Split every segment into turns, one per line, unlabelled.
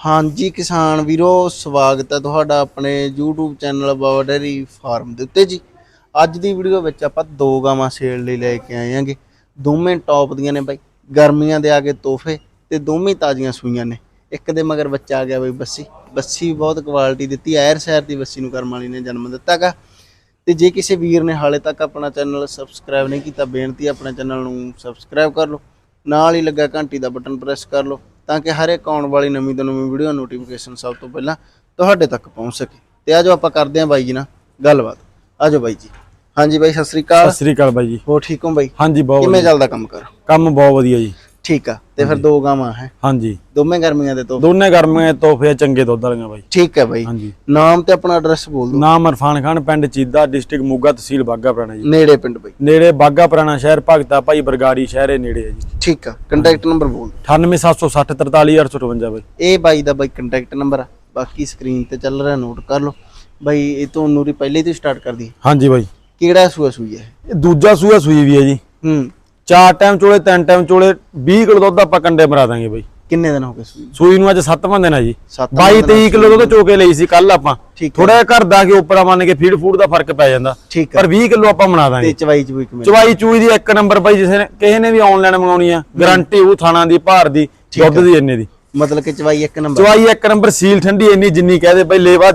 ਹਾਂਜੀ ਕਿਸਾਨ ਵੀਰੋ, ਸਵਾਗਤ ਹੈ ਤੁਹਾਡਾ ਆਪਣੇ YouTube ਚੈਨਲ ਬਾਵਡਰੀ ਫਾਰਮ ਦੇ ਉੱਤੇ ਜੀ। ਅੱਜ ਦੀ ਵੀਡੀਓ ਵਿੱਚ ਆਪਾਂ ਦੋ ਗਾਵਾਂ ਸੇਲ ਲਈ ਲੈ ਕੇ ਆਏ ਆਂਗੇ ਦੋਵੇਂ ਟੌਪ ਦੀਆਂ ਨੇ ਬਾਈ। ਗਰਮੀਆਂ ਦੇ ਆ ਗਏ ਤੋਹਫੇ ਤੇ ਦੋਵੇਂ ਤਾਜ਼ੀਆਂ ਸੂਈਆਂ ਨੇ। ਇੱਕ ਦੇ ਮਗਰ ਬੱਚਾ ਆ ਗਿਆ ਬਈ ਬੱਸੀ। ਬੱਸੀ ਬਹੁਤ ਕੁਆਲਿਟੀ ਦਿੱਤੀ, ਐਰ ਸ਼ਹਿਰ ਦੀ ਬੱਸੀ ਨੂੰ ਕਰਮ ਵਾਲੀ ਨੇ ਜਨਮ ਦਿੱਤਾਗਾ ਤੇ ਜੇ ਕਿਸੇ ਵੀਰ ਨੇ ਹਾਲੇ ਤੱਕ ਆਪਣਾ ਚੈਨਲ ਸਬਸਕ੍ਰਾਈਬ ਨਹੀਂ ਕੀਤਾ, ਬੇਨਤੀ ਆਪਣੇ ਚੈਨਲ ਨੂੰ ਸਬਸਕ੍ਰਾਈਬ ਕਰ ਲਓ। ਨਾਲ ਹੀ ਲੱਗਾ ਘੰਟੀ ਦਾ ਬਟਨ ਪ੍ਰੈਸ ਕਰ ਲਓ। ਤਾਂ ਕਿ ਹਰ ਇੱਕ ਆਉਣ ਵਾਲੀ ਨਵੀਂ ਤੋਂ ਨਵੀਂ ਵੀਡੀਓ ਨੋਟੀਫਿਕੇਸ਼ਨ ਸਭ ਤੋਂ ਪਹਿਲਾਂ ਤੁਹਾਡੇ ਤੱਕ ਪਹੁੰਚ ਸਕੇ। ਤੇ ਆਜੋ ਆਪਾਂ ਕਰਦੇ ਹਾਂ ਬਾਈ ਜੀ ਨਾਲ ਗੱਲਬਾਤ। ਆਜੋ ਬਾਈ ਜੀ। ਹਾਂਜੀ ਬਾਈ ਸਤਿ ਸ੍ਰੀ ਅਕਾਲ।
ਸਤਿ ਸ੍ਰੀ ਅਕਾਲ ਬਾਈ ਜੀ।
ਹੋ ਠੀਕ ਹੋ ਬਾਈ?
ਹਾਂਜੀ ਬਹੁਤ
ਕਿਵੇਂ। ਚੱਲਦਾ ਕੰਮ ਕਰ
ਕੰਮ ਬਹੁਤ ਵਧੀਆ ਜੀ।
ਠੀਕ ਆ ਤੇ ਫਿਰ ਦੋ ਗਾਵਾਂ ਹੈ।
ਹਾਂਜੀ।
ਦੋਵੇਂ ਗਰਮੀਆਂ ਦੇ ਤੋਂ
ਦੋਨੇ ਗਰਮੀਆਂ ਤੋਹਫੇ ਚੰਗੇ ਦੁੱਧ ਵਾਲੀਆਂ ਬਾਈ।
ਠੀਕ ਹੈ ਬਾਈ।
ਹਾਂਜੀ।
ਨਾਮ ਤੇ ਆਪਣਾ ਐਡਰੈਸ ਬੋਲ ਦਿਓ।
ਨਾਮ ਇਰਫਾਨ ਖਾਨ ਪਿੰਡ ਚੀਦਾ ਡਿਸਟ੍ਰਿਕਟ ਮੋਗਾ ਤਹਿਸੀਲ ਬਾਗਾ ਪੁਰਾਣਾ ਜੀ।
ਨੇੜੇ ਪਿੰਡ ਬਾਈ।
ਨੇੜੇ ਬਾਗਾ ਪੁਰਾਣਾ ਸ਼ਹਿਰ ਭਗਤਾ ਭਾਈ ਬਰਗਾੜੀ ਸ਼ਹਿਰ ਨੇੜੇ ਹੈ ਜੀ।
ਠੀਕ ਆ ਕੰਟੈਕਟ ਨੰਬਰ ਬੋਲ
98760 43858 ਬਾਈ।
ਇਹ ਬਾਈ ਦਾ ਬਾਈ ਕੰਟੈਕਟ ਨੰਬਰ ਆ। ਬਾਕੀ ਸਕਰੀਨ ਤੇ ਚੱਲ ਰਿਹਾ ਨੋਟ ਕਰ ਲਓ। ਬਾਈ ਇਹ ਤੋਂ ਨੂਰੀ ਪਹਿਲੇ ਤੋਂ ਸਟਾਰਟ ਕਰ ਦੀ
ਹਾਂਜੀ ਬਾਈ।
ਕਿਹੜਾ ਸੂਆ ਸੂਈ ਹੈ?
ਇਹ ਦੂਜਾ ਸੂਆ ਸੂਈ ਵੀ ਹੈ ਜੀ।
ਹੂੰ।
ਚਾਰ ਟਾਈਮ ਚੋਲੇ ਤਿੰਨ ਟਾਈਮ ਚੋਲੇ 20 ਕਿਲੋ ਦੁੱਧ ਆਪਾਂ ਕੰਡੇ ਮਰਾ ਦਾਂਗੇ ਬਾਈ।
ਕਿੰਨੇ ਦਿਨ ਹੋ ਗਏ ਸੂਈ ਨੂੰ?
ਸੂਈ ਨੂੰ ਅੱਜ 7ਵਾਂ ਦਿਨ ਹੈ ਜੀ।
ਸੱਤ
22 23 ਕਿਲੋ ਦੁੱਧ ਚੋਕੇ ਲਈ ਸੀ ਕੱਲ ਆਪਾਂ। ਥੋੜਾ ਜਿਹਾ ਘਰ ਦਾ ਕਿ ਉੱਪਰਾਂ ਮੰਨ ਕੇ ਫੀਡ ਫੂਡ ਦਾ ਫ਼ਰਕ ਪੈ ਜਾਂਦਾ।
ਆ
ਪਰ 20 ਕਿਲੋ ਆਪਾਂ ਬਣਾ ਦਾਂਗੇ।
ਤੇ ਚਵਾਈ ਚਵਈ ਕਿਵੇਂ?
ਚਵਾਈ ਚੂਈ ਦੀ ਇੱਕ ਨੰਬਰ ਬਾਈ ਜਿਸੇ ਨੇ ਕਿਸੇ ਨੇ ਵੀ ਆਨਲਾਈਨ ਮੰਗਾਉਣੀ ਆ ਗਾਰੰਟੀ ਉਹ ਥਾਣਾ ਦੀ ਭਾਰ ਦੀ ਦੁੱਧ ਦੀ ਇੰਨੇ ਦੀ।
ਮਤਲਬ ਕਿ ਚਵਾਈ ਇੱਕ ਨੰਬਰ
ਚਵਾਈ ਇੱਕ ਨੰਬਰ ਸੀਲ ਠੰਡੀ ਇੰਨੀ ਜਿੰਨੀ ਕਹਦੇ ਬਾਈ ਲੇਵਾ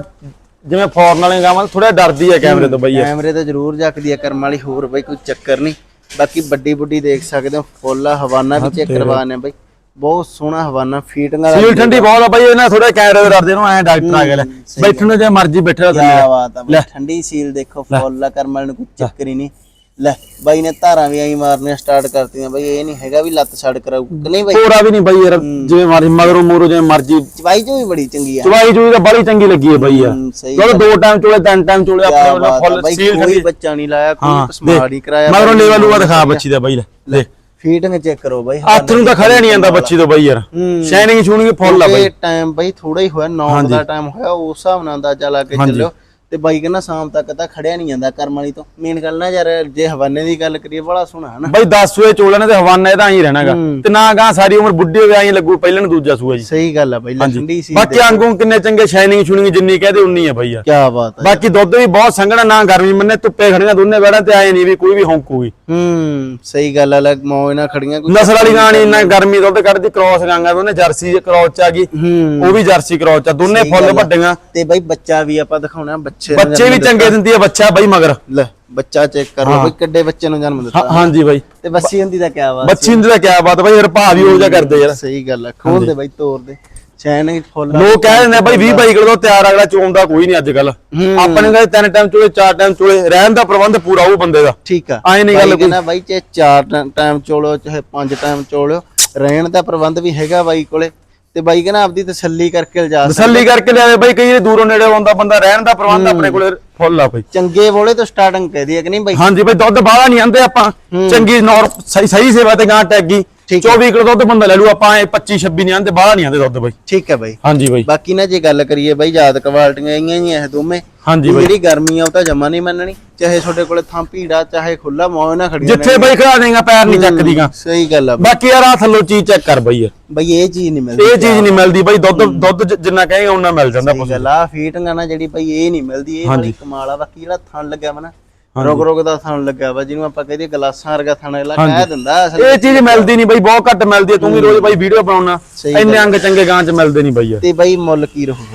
ਜਿਵੇਂ ਫੌਰਨ ਵਾਲੇ ਗਾਵਾਂ ਥੋੜਾ ਡਰਦੀ ਆ ਕੈਮਰੇ ਤੋਂ ਬਾਈ।
ਕੈਮਰੇ ਤੇ ਜ਼ਰੂਰ ਜੱਕਦੀ ਆ ਕਰਮ ਵਾਲੀ ਹੋਰ ਬਾਈ ਕੋਈ ਚੱਕਰ ਨਹੀਂ। ਬਾਕੀ ਵੱਡੀ ਵੱਡੀ ਦੇਖ ਸਕਦੇ ਹੋ ਫੁੱਲ ਹਵਾਨਾ ਵੀ ਚੈੱਕ ਕਰਵਾਣੇ ਬਾਈ। ਬਹੁਤ ਸੋਹਣਾ ਹਵਾਨਾ ਫੀਟਿੰਗ ਦਾ
ਸੀਲ ਠੰਡੀ ਬਹੁਤ ਆ ਬਾਈ ਇਹਨਾਂ ਥੋੜਾ ਕੈਮਰੇ ਡਰਦੇ ਨੂੰ ਐ ਡਾਕਟਰ ਆ ਗਿਆ ਲੈ। ਬੈਠਣ ਨੂੰ ਜੇ ਮਰਜ਼ੀ ਬੈਠਾ
ਕੀ
ਥੱਲੇ
ਬਾਤ ਆ ਬਾਈ ਠੰਡੀ ਸੀਲ ਦੇਖੋ ਫੁੱਲ ਆ ਕਰਮ ਵਾਲੇ ਨੂੰ ਕੋਈ ਚੱਕਰ ਹੀ ਨਹੀਂ। ਲੈ ਬਾਈ ਨੇ ਧਾਰਾਂ ਵੀ ਆਈ ਮਾਰਨੀਆਂ ਸਟਾਰਟ ਕਰਤੀਆਂ ਬਾਈ ਇਹ ਨਹੀਂ ਹੈਗਾ ਵੀ ਲੱਤ ਛੱਡ ਕਰਾਊ ਕਿ ਨਹੀਂ ਬਾਈ?
ਥੋੜਾ ਵੀ ਨਹੀਂ ਬਾਈ ਯਾਰ ਜਿਵੇਂ ਮਰਜ਼ੀ ਮਗਰੋਂ ਮੂਰੋਂ ਜਿਵੇਂ ਮਰਜ਼ੀ।
ਚਵਾਈ ਵੀ ਬੜੀ ਚੰਗੀ ਆ।
ਚਵਾਈ ਚੂਈ ਤਾਂ ਬੜੀ ਚੰਗੀ ਲੱਗੀ ਹੈ ਬਾਈ ਯਾਰ। ਚਲੋ ਦੋ ਟਾਈਮ ਚੋਲੇ ਤਿੰਨ ਟਾਈਮ ਚੋਲੇ ਆਪਣੇ ਵੱਲੋਂ ਫੁੱਲ ਸੀਲ
ਕੋਈ ਬੱਚਾ ਨਹੀਂ ਲਾਇਆ ਕੋਈ ਪਸਮਾੜ ਕਰਾਇਆ
ਮਗਰੋਂ ਲੇਵਾ ਲੂਆ ਦਿਖਾ ਬੱਚੀ ਦਾ ਬਾਈ ਲੈ
ਫੀਟਿੰਗ ਚੈੱਕ ਕਰੋ ਬਾਈ
ਹੱਥ ਨੂੰ ਤਾਂ ਖੜਿਆ ਨਹੀਂ ਜਾਂਦਾ ਬੱਚੀ ਤੋਂ ਬਾਈ ਯਾਰ। ਸ਼ਾਈਨਿੰਗ ਸ਼ੂਨਿੰਗ ਫੁੱਲ ਆ ਬਾਈ।
ਇਹ ਟਾਈਮ ਬਾਈ ਥੋੜਾ ਹੀ ਹੋਇਆ 9 ਦਾ ਟਾਈਮ ਹੋਇਆ ਉਸ ਹਿਸਾਬ ਨਾਲ ਅੰਦਾਜ਼ਾ ਲਾ ਕੇ ਚੱਲਿਓ। ਤੇ ਬਾਈ ਕਹਿੰਦਾ ਸ਼ਾਮ ਤੱਕ ਤਾਂ ਖੜਿਆ ਨਹੀਂ ਜਾਂਦਾ ਕਰਮ ਵਾਲੀ ਤੋਂ। ਮੇਨ ਗੱਲ ਨਾ ਯਾਰ ਜੇ ਹਵਾਨੇ ਦੀ ਗੱਲ ਕਰੀਏ ਬੜਾ ਸੋਹਣਾ ਹੈ ਨਾ।
ਬਾਈ 10 ਸੂਏ ਚੋਲੇ ਨੇ ਤੇ ਹਵਾਨਾ ਇਹਦਾ ਹੀ ਰਹਿਣਾਗਾ। ਤੇ ਨਾ ਗਾਂ ਸਾਰੀ ਉਮਰ ਬੁੱਢੇ ਹੋਏ ਆਈ ਲੱਗੂ ਪਹਿਲਾਂ ਨੂੰ ਦੂਜਾ ਸੂਆ ਜੀ।
ਸਹੀ ਗੱਲ ਆ ਬਾਈ ਠੰਡੀ ਸੀ
ਬਾਕੀ ਅੰਗੋਂ ਕਿੰਨੇ ਚੰਗੇ ਸ਼ਾਈਨਿੰਗ ਸ਼ੂਨਿੰਗ ਜਿੰਨੀ ਕਹਦੇ ਉਨੀ ਆ ਬਾਈ ਯਾਰ
ਕੀ ਬਾਤ ਹੈ
ਬਾਕੀ ਦੁੱਧ ਵੀ ਬਹੁਤ ਸੰਘਣਾ ਨਾ ਗਰਮੀ ਮੰਨੇ ਧੁੱਪੇ ਖੜੀਆਂ ਦੋਨੇ ਬੈੜਾਂ ਤੇ ਆਏ ਨਹੀਂ ਵੀ ਕੋਈ ਵੀ ਹੌਂਕੂਗੀ
ਹੂੰ ਸਹੀ ਗੱਲ ਆ ਲੈ ਮੌਜ ਨਾਲ ਖੜੀਆਂ ਕੋਈ
ਨਸਲ ਵਾਲੀ ਗਾਣੀ ਇੰਨਾ ਗਰਮੀ ਦੁੱਧ ਕੱਢਦੀ ਕ੍ਰੋਸ ਗਾਂਗਾ ਦੋਨੇ ਜਰਸੀ ਕ੍ਰੋਸ ਚ ਆ ਗਈ
ਹੂੰ।
ਉਹ ਵੀ ਜਰਸੀ ਕ੍ਰੋਸ ਚ ਆ ਦੋਨੇ ਫੁੱਲ ਵੱਡੀਆਂ।
ਤੇ ਬਾਈ ਬੱਚਾ ਵੀ ਆਪਾਂ ਦਿਖਾਉਣਾ ਬੱਚੇ ਨੂੰ
ਬੱਚੇ ਵੀ ਚੰਗੇ ਦਿੰਦੀ ਆ ਬੱਚਾ ਬਾਈ ਮਗਰ।
ਲੈ ਬੱਚਾ ਚੈੱਕ ਕਰ ਲਓ ਬਾਈ ਕਿੱਡੇ ਬੱਚੇ ਨੂੰ ਜਨਮ ਦਿੱਤਾ।
ਹਾਂ- ਹਾਂਜੀ ਬਾਈ।
ਤੇ ਬੱਸੀ ਹੁੰਦੀ ਦਾ ਕੀ ਬਾਤ
ਬੱਚੀ ਹੁੰਦੀ ਦਾ ਕਿਆ ਬਾਤ ਬਾਈ ਯਾਰ ਭਾ ਵੀ ਹੋ ਜਾ ਕਰਦੇ ਯਾਰ।
ਸਹੀ ਗੱਲ ਆ ਖੋਲ ਦੇ ਬਾਈ ਤੋੜ ਦੇ। ਚੈਨ ਹੀ ਫੁੱਲ ਆ।
ਲੋਕ ਕਹਿ ਦਿੰਦੇ ਆ ਬਾਈ 20 22 ਕਿਲੋ ਤੋਂ ਤਿਆਰ ਅਗਲਾ ਚੋਂਦਾ ਕੋਈ ਨਹੀਂ ਅੱਜ ਕੱਲ ਆਪਣੇ ਕਹਿੰਦੇ ਤਿੰਨ ਟਾਈਮ ਚੋਲੇ ਚਾਰ ਟਾਈਮ ਚੋਲੇ ਰਹਿਣ ਦਾ ਪ੍ਰਬੰਧ ਪੂਰਾ ਉਹ ਬੰਦੇ ਦਾ।
ਠੀਕ ਆ।
ਆਏਂ ਨੀ ਗੱਲ
ਬਾਈ ਕਹਿੰਦਾ ਬਾਈ ਚਾਹੇ ਚਾਰ ਟਾਈਮ ਚੋਲੋ ਚਾਹੇ ਪੰਜ ਟਾਈਮ ਚੋਲੋ ਰਹਿਣ ਦਾ ਪ੍ਰਬੰਧ ਵੀ ਹੈਗਾ ਬਾਈ ਕੋਲੇ। ਤੇ ਬਾਈ ਕਹਿੰਦਾ ਆਪਦੀ ਤਸੱਲੀ ਕਰਕੇ ਲਿਜਾ ਸਕਦਾ।
ਤਸੱਲੀ ਕਰਕੇ ਲਿਆਵੇ ਬਾਈ ਕਈ ਦੂਰੋਂ ਨੇੜੇ ਆਉਂਦਾ ਬੰਦਾ ਰਹਿਣ ਦਾ ਪ੍ਰਬੰਧ ਆਪਣੇ ਕੋਲੇ ਫੁੱਲ ਆ ਬਾਈ।
ਚੰਗੇ ਬੋਲੇ ਤੋਂ ਸਟਾਰਟਿੰਗ ਕਹਿਦੀ ਹੈ ਕਿ ਨਹੀਂ ਬਾਈ?
ਹਾਂਜੀ ਬਾਈ ਦੁੱਧ ਬਾਹਲਾ ਨਹੀਂ ਆਂਦੇ ਆਪਾਂ। ਚੰਗੀ ਨੌਰ ਸਹੀ ਸਹੀ ਸੇਵਾ ਤੇ ਗਾਂ ਟੈਗੀ।
ਠੀਕ
24 ਕਿਲੋ ਦੁੱਧ ਬੰਦਾ ਲੈ ਲੂ ਆਪਾਂ ਇਹ 25 26 ਨਹੀਂ ਆਂਦੇ ਬਾਹਲਾ ਨਹੀਂ ਆਂਦੇ ਦੁੱਧ ਬਾਈ।
ਠੀਕ ਹੈ ਬਾਈ।
ਹਾਂਜੀ ਬਾਈ।
ਬਾਕੀ ਨਾ ਜੇ ਗੱਲ ਕਰੀਏ ਬਾਈ ਯਾਦ ਕੁਆਲਟੀਆਂ ਆਈਆਂ ਹੀ ਇਹ ਦੋਵੇਂ।
ਹਾਂਜੀ
ਵੀ ਜਿਹੜੀ ਗਰਮੀ ਆ ਉਹ ਤਾਂ ਜਮਾ ਨਹੀਂ ਮੰਨਣੀ। ਚਾਹੇ ਤੁਹਾਡੇ ਕੋਲੇ ਥਾਂ ਭੀੜਾ ਚਾਹੇ ਖੁੱਲਾ ਮੌਜ ਨਾ ਖੜੀਆਂ
ਜਿੱਥੇ ਬਾਈ ਖੜਾ ਦੇਗਾ ਪੈਰ ਨਹੀਂ ਚੱਕਦੀ ਗਾਂ
ਸਹੀ ਗੱਲ ਆ।
ਬਾਕੀ ਯਾਰ ਆ ਥੱਲੋਂ ਚੀਜ਼ ਚੈੱਕ ਕਰ ਬਾਈ।
ਬਾਈ ਇਹ ਚੀਜ਼ ਨਹੀਂ ਮਿਲਦੀ।
ਇਹ ਚੀਜ਼ ਨਹੀਂ ਮਿਲਦੀ ਬਾਈ ਦੁੱਧ ਦੁੱਧ ਜਿੰਨਾ ਕਹੇਗਾ ਉਹਨਾਂ ਮਿਲ ਜਾਂਦਾ
ਸਹੀ ਗੱਲ ਆ ਫੀਟਿੰਗ ਨਾ ਜਿਹੜੀ ਬਾਈ ਇਹ ਨਹੀਂ ਮਿਲਦੀ ਇਹ ਵਾਲੀ ਕਮਾਲ ਆ। ਬਾਕੀ ਜਿਹੜਾ ਥਣ ਲੱਗਿਆ ਵਾ ਨਾ ਰੁਗ ਰੁਗ ਦਾ ਥਣ ਲੱਗਿਆ ਵਾ ਜਿਹਨੂੰ ਆਪਾਂ ਕਹਿੰਦੇ ਗਲਾਸਾਂ ਵਰਗਾ ਥਣ ਅਗਲਾ ਕਹਿ ਦਿੰਦਾ
ਇਹ ਚੀਜ਼ ਮਿਲਦੀ ਨਹੀਂ ਬਾਈ ਬਹੁਤ ਘੱਟ ਮਿਲਦੀ ਹੈ ਤੂੰ ਵੀ ਰੋਜ਼ ਬਾਈ ਵੀਡੀਓ ਬਣਾਉਣਾ ਇੰਨੇ ਅੰਗ ਚੰਗੇ ਗਾਂ ਚ ਮਿਲਦੇ ਨਹੀਂ ਬਾਈ
ਤੇ ਬਾਈ ਮੁੱਲ ਕੀ ਰਹੂ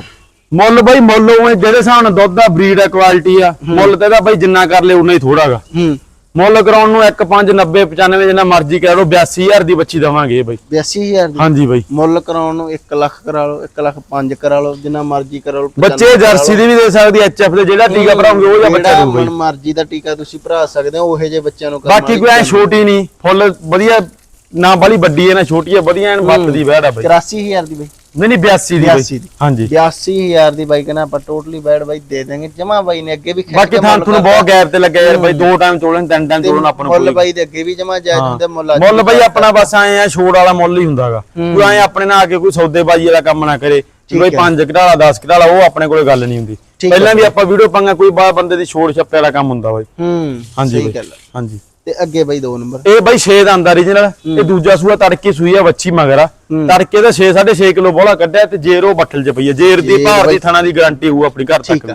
ਮੁੱਲ ਬਾਈ ਮੁੱਲ ਉਹ ਜਿਹੜੇ ਹਿਸਾਬ ਨਾਲ ਦੁੱਧ ਦਾ ਬਰੀਡ ਆ ਕੁਆਲਿਟੀ ਆ ਮੁੱਲ ਤੇ ਇਹਦਾ ਬਾਈ ਜਿੰਨਾ ਕਰ ਲੇ ਉਨਾ ਹੀ ਥੋੜਾਗਾ
ਹੂੰ।
ਮੁੱਲ ਕਰਾਉਣ ਨੂੰ 1 5 90 95 ਜਿੰਨਾ ਮਰਜ਼ੀ ਕਹਿ ਲਓ 82000 ਦੀ ਬੱਚੀ ਦਵਾਂਗੇ ਬਾਈ।
82000 ਦੀ?
ਹਾਂਜੀ ਬਾਈ।
ਮੁੱਲ ਕਰਾਉਣ ਨੂੰ 1 ਲੱਖ ਕਰਾ ਲਓ 1 ਲੱਖ 5 ਕਰਾ ਲਓ ਜਿੰਨਾ ਮਰਜ਼ੀ ਕਰਾ ਲਓ
ਬੱਚੇ ਜਰਸੀ ਦੀ ਵੀ ਦੇ ਸਕਦੀ ਐਚਐਫ ਦੇ ਜਿਹੜਾ ਟੀਕਾ ਭਰਾਉਂਗੇ ਉਹ ਜਿਹਾ ਬੱਚਾ ਦਊਗਾ
ਮਨ ਮਰਜ਼ੀ ਦਾ ਟੀਕਾ ਤੁਸੀਂ ਭਰਾ ਸਕਦੇ ਹੋ ਉਹੇ ਜੇ ਬੱਚਿਆਂ ਨੂੰ
ਬਾਕੀ ਕੋਈ ਐ ਛੋਟੀ ਨਹੀਂ ਫੁੱਲ ਵਧੀਆ ਨਾ ਬਾਲੀ ਵੱਡੀ ਹੈ ਨਾ ਛੋਟੀ ਹੈ ਵਧੀਆ ਐਨ ਬੱਤ ਦੀ ਬੈੜ ਆ ਬਾਈ।
84000 ਦੀ ਬਾਈ।
ਨਹੀਂ ਨਹੀਂ 82 ਦੀ ਬਾਈ।
82 ਦੀ।
ਹਾਂਜੀ।
82000 ਦੀ ਬਾਈ ਕਹਿੰਦਾ ਆਪਾਂ ਟੋਟਲੀ ਬੈਡ ਬਾਈ ਦੇ ਦੇਾਂਗੇ ਜਮਾ ਬਾਈ ਨੇ ਅੱਗੇ ਵੀ
ਬਾਕੀ ਥਾਂ ਤੁਹਾਨੂੰ ਬਹੁਤ ਗੈਪ ਤੇ ਲੱਗਿਆ ਯਾਰ ਬਾਈ ਦੋ ਟਾਈਮ ਚੋਲਣ ਤਿੰਨ ਟਾਈਮ ਚੋਲਣ ਆਪਾਂ ਨੂੰ
ਮੁੱਲ ਬਾਈ ਦੇ ਅੱਗੇ ਵੀ ਜਮਾ ਜਾਇਜ਼ ਹੁੰਦੇ ਮੁੱਲ
ਮੁੱਲ ਬਾਈ ਆਪਣਾ ਬਸ ਆਏ ਆ ਛੋੜ ਵਾਲਾ ਮੁੱਲ ਹੀ ਹੁੰਦਾਗਾ ਕੋਈ ਐ ਆਪਣੇ ਨਾਲ ਆ ਕੇ ਕੋਈ ਸੌਦੇਬਾਜ਼ੀ ਵਾਲਾ ਕੰਮ ਨਾ ਕਰੇ। ਕੋਈ 5 ਘਟਾਲਾ 10 ਘਟਾਲਾ ਉਹ ਆਪਣੇ ਕੋਲੇ ਗੱਲ ਨਹੀਂ ਹੁੰਦੀ। ਪਹਿਲਾਂ ਵੀ ਆਪਾਂ ਵੀਡੀਓ ਪਾਂਗਾ ਕੋਈ ਬੰਦੇ ਦੀ ਛੋੜ ਛੱਪੇ ਵਾਲਾ ਕੰਮ ਹੁੰਦਾ ਬਾਈ।
ਹੂੰ
ਹਾਂਜੀ
ਸਹੀ ਗੱਲ।
ਹਾਂਜੀ।
ਤੇ ਅੱਗੇ ਬਾਈ ਦੋ ਨੰਬਰ।
ਇਹ ਬਾਈ 6 ਦਾ ਆਂਦਾ ਰੀਜਨਲ ਇਹ ਦੂਜਾ ਸੂਆ ਤੜਕੇ ਸੂਈ ਆ ਵੱਛੀ ਮਗਰ ਆ। ਤੜਕੇ ਦਾ 6 6.5 ਕਿਲੋ ਬੋਲਾ ਕੱਢਿਆ ਤੇ ਜੇਰ ਉਹ ਬੱਠਲ ਚ ਪਈ ਆ। ਜੇਰ ਦੀ ਭਾਰ ਦੀ ਥਣਾ ਦੀ ਗਾਰੰਟੀ ਹੋਊ ਆਪਣੀ ਘਰ ਤੱਕ।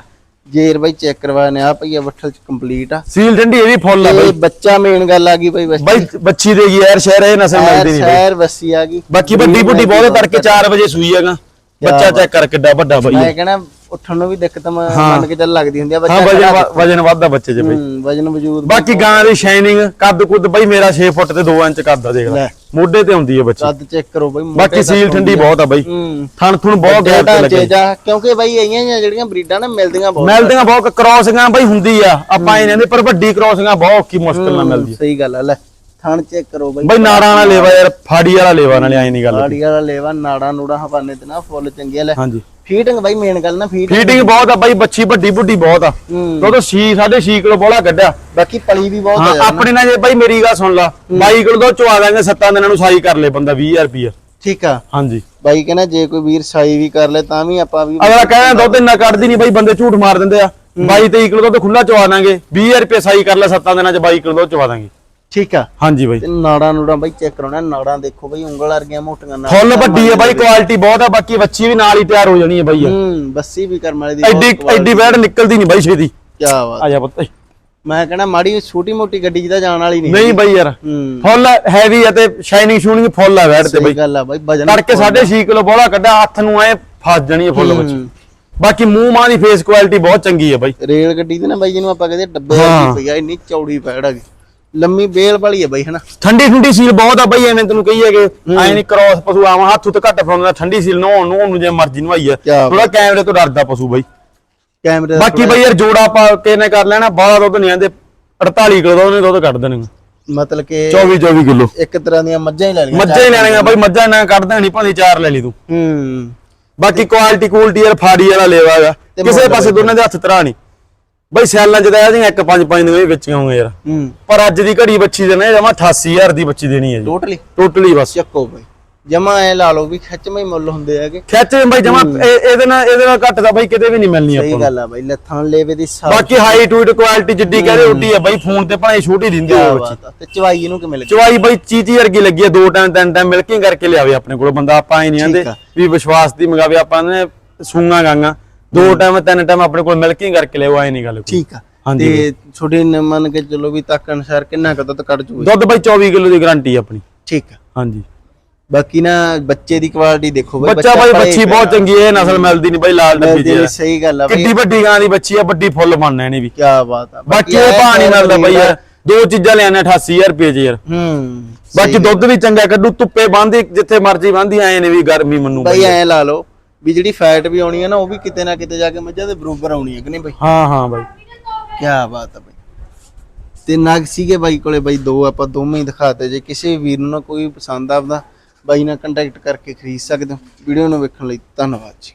ਜੇਰ ਬਾਈ ਚੈੱਕ ਕਰਵਾਣੇ ਆ ਪਈ ਆ ਬੱਠਲ ਚ ਕੰਪਲੀਟ ਆ।
ਸੀਲ ਠੰਡੀ ਇਹ ਵੀ ਫੁੱਲ ਆ ਬਾਈ।
ਬੱਚਾ ਮੇਨ ਗੱਲ ਆ ਗਈ ਬਾਈ ਬੱਚੀ
ਬਾਈ ਬੱਚੀ ਦੇ ਯਾਰ ਸ਼ਹਿਰ ਇਹ ਨਸਲ ਮਿਲਦੀ ਨਹੀਂ
ਸੈਰ ਬੱਸੀ ਆ ਗਈ।
ਬਾਕੀ ਵੱਡੀ ਬੁੱਢੀ ਬਹੁਤ ਤੜਕੇ 4 ਵਜੇ ਸੂਈ ਹੈਗਾ। ਬੱਚਾ ਚੈੱਕ ਕਰ ਕਿੱਡਾ ਵੱਡਾ ਬਾਈ।
ਮੈਂ ਕਹਿੰਦਾ ਉੱਠਣ ਨੂੰ ਵੀ ਦਿੱਕਤ ਮ- ਮੰਨ ਕੇ ਚੱਲ ਲੱਗਦੀ ਹੁੰਦੀ ਆ ਬੱਚਾ
ਹਾਂ ਵਜਨ
ਖੜਾ
ਵ- ਵਜਨ ਵੱਧਦਾ ਬੱਚੇ 'ਚ ਬਾਈ।
ਹੂੰ, ਵਜਨ ਵਜੂਦ
ਬਾਕੀ ਗਾਂ ਦੀ ਸ਼ਾਈਨਿੰਗ ਕੱਦ ਕੁੱਦ ਬਾਈ ਮੇਰਾ 6 ਫੁੱਟ ਤੇ 2 ਇੰਚ ਕੱਦ ਆ ਦੇਖ ਲੈ।
ਲੈ।
ਮੋਢੇ ਤੇ ਹੁੰਦੀ ਹੈ ਬੱਚੀ।
ਕੱਦ ਚੈੱਕ ਕਰੋ ਬਾਈ ਮੋਢੇ
ਬਾਕੀ
ਤੱਕ
ਸੀਲ ਠੰਡੀ ਬਹੁਤ ਆ ਬਾਈ।
ਹੂੰ।
ਥਣ ਥੁਣ ਬਹੁਤ ਗੈਪ ਤੇ ਲੱਗੇ।
ਜਾ ਕਿਉਂਕਿ ਬਾਈ ਆਈਆਂ ਜਿਹੀਆਂ ਜਿਹੜੀਆਂ ਬਰੀਡਾਂ ਨਾ ਮਿਲਦੀਆਂ ਬਹੁਤ
ਮਿਲਦੀਆਂ ਬਹੁਤ ਕ੍ਰੋਸਿੰਗਾਂ ਬਾਈ ਹੁੰਦੀ ਆ। ਆਪਾਂ ਇਹਨਾਂ ਦੇ ਪਰ ਵੱਡੀ ਕ੍ਰੋਸਿੰਗਾਂ ਬਹੁਤ ਔਖੀ ਮੁਸ਼ਕਲ ਨਾਲ ਮਿਲਦੀ ਆ।
ਸਹੀ ਗੱਲ ਆ ਲੈ ਥਣ ਚੈੱਕ ਕਰੋ ਬਾਈ।
ਬਾਈ ਨਾੜਾਂ ਵਾਲਾ ਲੇਵਾ ਯਾਰ ਫਾੜੀ ਵਾਲਾ ਲੇਵਾ ਨਾਲੇ ਆਈ ਨਹੀਂ ਗੱਲ
ਗਾੜੀ ਵਾਲਾ ਲੇਵਾ ਨਾੜਾ ਨੂੜਾ ਹਵਾਨੇ ਤੇ ਨਾ ਫੁੱਲ ਚੰਗੀਆਂ ਲੈ।
ਹਾਂਜੀ।
ਫੀਟਿੰਗ ਬਾਈ ਮੇਨ ਗੱਲ ਨਾ ਫੀਟ
ਫੀਡਿੰਗ ਬਹੁਤ ਆ ਬਾਈ ਬੱਚੀ ਵੱਡੀ ਬੁੱਢੀ ਬਹੁਤ ਆ।
ਹੂੰ।
ਉਹਦੋਂ 6 6.5 ਕਿਲੋ ਬੋਲਾ ਕੱਢਿਆ।
ਬਾਕੀ ਪਲੀ ਵੀ ਬਹੁਤ ਆ
ਆਪਣੇ ਨਾਲ ਜੇ ਬਾਈ ਮੇਰੀ ਗੱਲ ਸੁਣ ਲਾ 22 ਕਿਲੋ ਤੋਂ ਚਵਾ ਦਾਂਗੇ 7 ਦਿਨਾਂ ਨੂੰ ਸਾਈ ਕਰ ਲੈ ਬੰਦਾ 20000 ਰੁਪਏ
ਠੀਕ ਆ।
ਹਾਂਜੀ।
ਬਾਈ ਕਹਿੰਦਾ ਜੇ ਕੋਈ ਵੀਰ ਸਾਈ ਵੀ ਕਰ ਲੈ ਤਾਂ ਵੀ ਆਪਾਂ ਵੀ
ਅਗਲਾ ਕਹਿੰਦਾ ਦੁੱਧ ਇੰਨਾ ਕੱਢਦੀ ਨਹੀਂ ਬਾਈ ਬੰਦੇ ਝੂਠ ਮਾਰ ਦਿੰਦੇ ਆ। 22 23 ਕਿਲੋ ਦੁੱਧ ਖੁੱਲਾ ਚਵਾ ਦਾਂਗੇ 20000 ਰੁਪਏ ਸਾਈ ਕਰ ਲੈ 7 ਦਿਨਾਂ ਚ 22 ਕਿਲੋ ਦੁੱਧ ਚਵਾ ਦਾਂਗੇ।
ਠੀਕ ਆ?
ਹਾਂਜੀ ਬਾਈ।
ਤੇ ਨਾੜਾਂ ਨੂੜਾਂ ਬਾਈ ਚੈੱਕ ਕਰਾਉਣਾ ਨਾੜਾਂ ਦੇਖੋ ਬਾਈ ਉਂਗਲ ਵਰਗੀਆਂ ਮੋਟੀਆਂ ਨਾੜਾਂ
ਫੁੱਲ ਵੱਡੀ ਹੈ ਬਾਈ ਕੁਆਲਿਟੀ ਬਹੁਤ ਆ ਬਾਕੀ ਬੱਚੀ ਵੀ ਨਾਲ ਹੀ ਤਿਆਰ ਹੋ ਜਾਣੀ ਹੈ ਬਾਈ
ਹੂੰ ਬੱਸੀ ਵੀ ਕਰਮ ਵਾਲੇ ਦੀ
ਐਡੀ ਐਡੀ ਬੈੜ ਨਿਕਲਦੀ ਨਹੀਂ ਬਾਈ ਛੇਤੀ
ਕੀ ਬਾਤ।
ਆ ਜਾ ਪੁੱਤ।
ਮੈਂ ਕਹਿੰਦਾ ਮਾੜੀ ਛੋਟੀ ਮੋਟੀ ਗੱਡੀ ਤਾਂ ਜਾਣ ਵਾਲੀ ਨਹੀਂ
ਨਹੀਂ ਬਾਈ ਯਾਰ।
ਹੂੰ।
ਫੁੱਲ ਹੈਵੀ ਆ ਤੇ ਸ਼ਾਈਨਿੰਗ ਸ਼ੂਨਿੰਗ ਫੁੱਲ ਆ ਬੈੜ ਤੇ ਬਾਈ।
ਗੱਲ ਆ ਬਾਈ ਵਜਨ
ਤੜਕੇ 6.5 ਕਿਲੋ ਬੋਲਾ ਕੱਢਿਆ ਹੱਥ ਨੂੰ ਐ ਫਸ ਜਾਣੀ ਹੈ ਫੁੱਲ ਬੱਚੀ ਬਾਕੀ ਮੂੰਹ ਮਾਂ ਦੀ ਫੇਸ ਕੁਆਲਿਟੀ ਬਹੁਤ ਚੰਗੀ ਹੈ ਬਾਈ।
ਰੇਲ ਗੱਡੀ ਦੀ ਨਾ ਬਾਈ ਜਿਹਨੂੰ ਆਪਾਂ ਕਹਿੰਦੇ ਡੱਬੇ ਵਾਲੀ ਪਈ ਆ ਇੰਨੀ ਚੌੜੀ ਪੈੜ ਹੈਗੀ ਲੰਮੀ ਬੇਲ ਵਾਲੀ ਹੈ ਬਾਈ ਹਨਾ?
ਠੰਡੀ ਠੰਡੀ ਸੀਲ ਬਹੁਤ ਆ ਬਾਈ ਐਵੇਂ ਤੈਨੂੰ ਕਹੀਏ ਕਿ ਐ ਨਹੀਂ ਕ੍ਰੋਸ ਪਸ਼ੂ ਆਵਾਂ ਹੱਥ ਉੱਤੇ ਘੱਟ ਫੜਾਉਂਦਾ ਠੰਡੀ ਸੀਲ ਨਹਾਉਣ ਨੂੰ ਉਹਨੂੰ ਜੇ ਮਰਜ਼ੀ ਨਵਾਈ ਆ ਥੋੜਾ ਕੈਮਰੇ ਤੋਂ ਡਰਦਾ ਪਸ਼ੂ ਬਾਈ।
ਕੈਮਰੇ
ਬਾਕੀ ਬਾਈ ਯਾਰ ਜੋੜਾ ਪਾ ਕੇ ਨੇ ਕਰ ਲੈਣਾ ਬਾਹਲਾ ਦੁੱਧ ਨਹੀਂ ਆਂਦੇ 48 ਕਿਲੋ ਦਾ ਉਹਨੇ ਦੁੱਧ ਕੱਢ ਦੇਣਗੇ
ਮਤਲਬ ਕਿ
24 24 ਕਿਲੋ।
ਇੱਕ ਤਰ੍ਹਾਂ ਦੀਆਂ ਮੱਝਾਂ ਹੀ ਲੈ ਲਈਆਂ
ਮੱਝਾਂ ਹੀ ਲੈਣੀਆਂ ਬਾਈ ਮੱਝਾਂ ਨਾ ਕੱਢ ਦੇਣੀ ਭਾਵੇਂ ਚਾਰ ਲੈ ਲਈ ਤੂੰ।
ਹੂੰ।
ਬਾਕੀ ਕੁਆਲਿਟੀ ਕੁਆਲਿਟੀ ਯਾਰ ਫਾੜੀ ਵਾਲਾ ਲੇਵਾ ਹੈਗਾ।
ਤੇ
ਕਿਸੇ ਪਾਸੇ ਦੋਨਾਂ ਦੇ ਹੱਥ ਤਰਾ ਨਹੀਂ ਬਾਈ ਸਿਆਲਾਂ ਚ ਤਾਂ ਇਹਦੀਆਂ ਇੱਕ ਪੰਜ ਪੰਜ ਦੀਆਂ ਵੀ ਵੇਚੀਆਂ ਹੋਣਗੀਆਂ ਯਾਰ।
ਹੂੰ।
ਪਰ ਅੱਜ ਦੀ ਘੜੀ ਬੱਚੀ ਦੇ ਨੇ ਜਮਾ 88000 ਦੀ ਬੱਚੀ ਦੇਣੀ ਹੈ ਜੀ।
ਟੋਟਲੀ
ਟੋਟਲੀ ਬਸ।
ਚੱਕੋ ਬਾਈ। ਜਮਾ ਐ ਲਾ ਲਓ ਵੀ ਖਿੱਚਵੇਂ ਹੀ ਮੁੱਲ ਹੁੰਦੇ ਹੈਗੇ।
ਖਿੱਚ ਬਾਈ ਜਮਾ ਇਹਦੇ ਨਾਲ ਇਹਦੇ ਨਾਲ ਘੱਟ ਤਾਂ ਬਾਈ ਕਿਤੇ ਵੀ ਨਹੀਂ ਮਿਲਣੀ
ਸਹੀ
ਆਪਾਂ ਨੂੰ।
ਗੱਲ ਆ ਬਾਈ ਲੱਥਾਂ ਲੇਵੇ ਦੀ ਸਾਫ਼
ਬਾਕੀ ਹਾਈ ਟੂਟ ਕੁਆਲਿਟੀ ਜਿੱਡੀ ਕਹਦੇ ਉੱਡੀ ਆ ਬਾਈ ਫੋਨ ਤੇ ਭਾਵੇਂ ਛੋਟੀ ਦਿੰਦੀ ਬੱਚੀ
ਬਾਤ ਆ। ਤੇ ਚਵਾਈ ਇਹਨੂੰ ਕਿਵੇਂ ਲੱਗੀ?
ਚਵਾਈ ਬਾਈ ਚੀਚੀ ਵਰਗੀ ਲੱਗੀ ਆ ਦੋ ਟਾਈਮ ਤਿੰਨ ਟਾਈਮ ਮਿਲਕਿੰਗ ਕਰਕੇ ਲਿਆਵੇ ਆਪਣੇ ਕੋਲ। ਬੰਦਾ ਆਪਾਂ ਹੀ ਨਹੀਂ ਆਂਦੇ
ਆ।
ਵੀ ਵਿਸ਼ਵਾਸ ਦੀ ਮੰਗਾਵੇ ਆਪਾਂ ਨੇ ਸੂਆਂ ਗਾਂਗਾ। ਦੋ ਟਾਈਮ ਤਿੰਨ ਟਾਈਮ ਆਪਣੇ ਕੋਲ ਮਿਲਕਿੰਗ ਕਰਕੇ ਲਿਆਓ ਐ ਨਹੀਂ ਗੱਲ ਕੋਈ।
ਠੀਕ ਆ।
ਹਾਂਜੀ
ਤੇ ਛੋਟੀ ਮੰਨ ਕੇ ਚਲੋ ਵੀ ਤੱਕ ਅਨਸਾਰ ਕਿੰਨਾ ਕੁ ਦੁੱਧ ਕੱਢ ਜੂਗੀ?
ਦੁੱਧ ਬਾਈ 24 ਕਿਲੋ ਦੀ ਗਾਰੰਟੀ ਆਪਣੀ।
ਠੀਕ ਆ।
ਹਾਂਜੀ।
ਬਾਕੀ ਨਾ ਬੱਚੇ ਦੀ ਕੁਆਲਿਟੀ ਦੇਖੋ ਬਾਈ
ਬੱਚਾ ਬਾਈ ਬੱਚੀ ਬਹੁਤ ਚੰਗੀ ਹੈ ਨਸਲ ਮਿਲਦੀ ਨਹੀਂ ਬਾਈ ਲਾਲ ਡੱਬੀ ਦੀ।
ਸਹੀ ਗੱਲ ਆ ਬਾਈ।
ਕਿੱਡੀ ਵੱਡੀ ਗਾਂ ਦੀ ਬੱਚੀ ਆ ਵੱਡੀ ਫੁੱਲ ਬਣਨਾ ਇਹਨੇ ਵੀ।
ਕੀ ਬਾਤ ਆ
ਬਾਕੀ ਇਹ ਨਹੀਂ ਮਿਲਦਾ ਬਾਈ ਯਾਰ। ਦੋ ਚੀਜ਼ਾਂ ਲਿਆਣੇ 88000 ਰੁਪਏ ਚ ਯਾਰ।
ਹੂੰ
ਬਾਕੀ ਦੁੱਧ ਵੀ ਚੰਗਾ ਕੱਢੂ ਧੁੱਪੇ ਬੰਦੀ ਜਿੱਥੇ ਮਰਜ਼ੀ ਬੰਦੀ ਆਏ ਨੇ ਵੀ ਗਰਮੀ ਮੰਨੂ
ਬਾਈ ਐ ਲਾ ਲਓ। ਵੀ ਜਿਹੜੀ ਫੈਟ ਵੀ ਆਉਣੀ ਹੈ ਨਾ ਉਹ ਵੀ ਕਿਤੇ ਨਾ ਕਿਤੇ ਜਾ ਕੇ ਮੱਝਾਂ ਦੇ ਬਰੋਬਰ ਆਉਣੀ ਹੈ ਕਿ ਨਹੀਂ ਬਾਈ?
ਹਾਂ ਹਾਂ ਬਾਈ।
ਕੀ ਬਾਤ ਆ ਬਾਈ। ਤੇ ਨਗ ਸੀਗੇ ਬਾਈ ਕੋਲੇ ਬਾਈ ਦੋ ਆਪਾਂ ਦੋਵੇਂ ਹੀ ਦਿਖਾਤੇ। ਜੇ ਕਿਸੇ ਵੀਰ ਨੂੰ ਨਾ ਕੋਈ ਪਸੰਦ ਆਵਦਾ ਬਾਈ ਨਾਲ ਕੰਟੈਕਟ ਕਰਕੇ ਖਰੀਦ ਸਕਦੇ ਹੋ। ਵੀਡੀਓ ਨੂੰ ਵੇਖਣ ਲਈ ਧੰਨਵਾਦ ਜੀ।